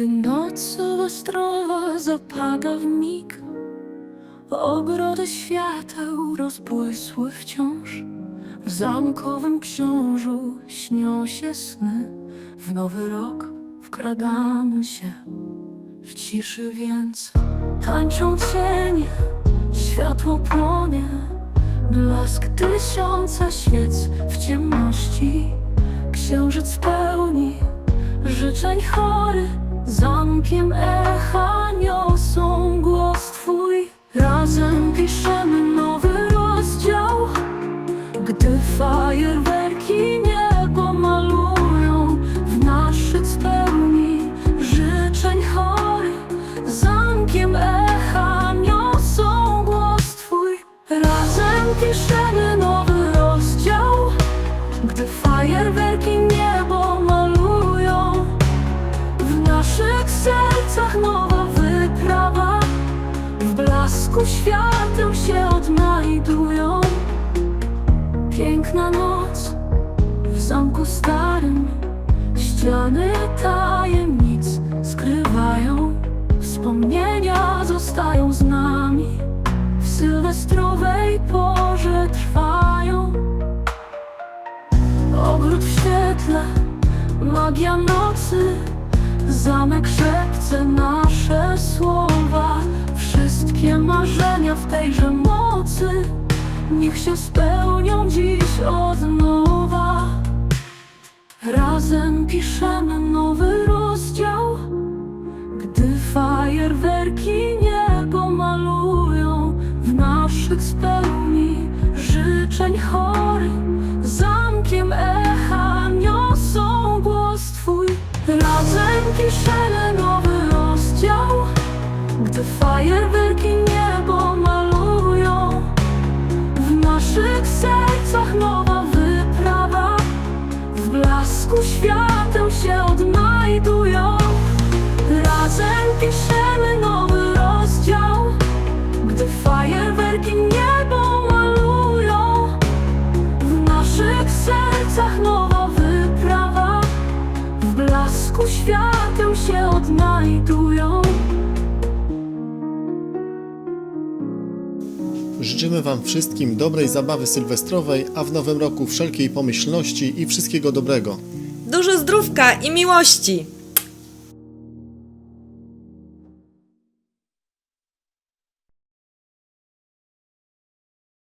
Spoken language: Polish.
Gdy noc sylwestrowa zapada w mig. Ogrody świateł rozbłysły wciąż. W zamkowym książu śnią się sny. W nowy rok wkradamy się W ciszy więc tańczą cienie Światło płonie. Blask tysiąca świec w ciemności. Księżyc pełni życzeń chory Zamkiem echa blasku świateł się odnajdują. Piękna noc w zamku starym. Ściany tajemnic skrywają. Wspomnienia zostają z nami. W sylwestrowej porze trwają. Ogród w świetle, magia nocy. Zamek szepce nasze tejże mocy Niech się spełnią dziś od nowa. Razem piszemy nowy rozdział Gdy fajerwerki niebo malują. W naszych spełni życzeń chory Zamkiem echa niosą głos Twój. Razem piszemy nowy rozdział Gdy fajerwerki sercach nowa wyprawa. W blasku świateł się odnajdują. Razem piszemy nowy rozdział. Gdy fajerwerki niebo malują W naszych sercach nowa wyprawa. W blasku świateł się odnajdują Życzymy Wam wszystkim dobrej zabawy sylwestrowej, a w nowym roku wszelkiej pomyślności i wszystkiego dobrego. Dużo zdrówka i miłości!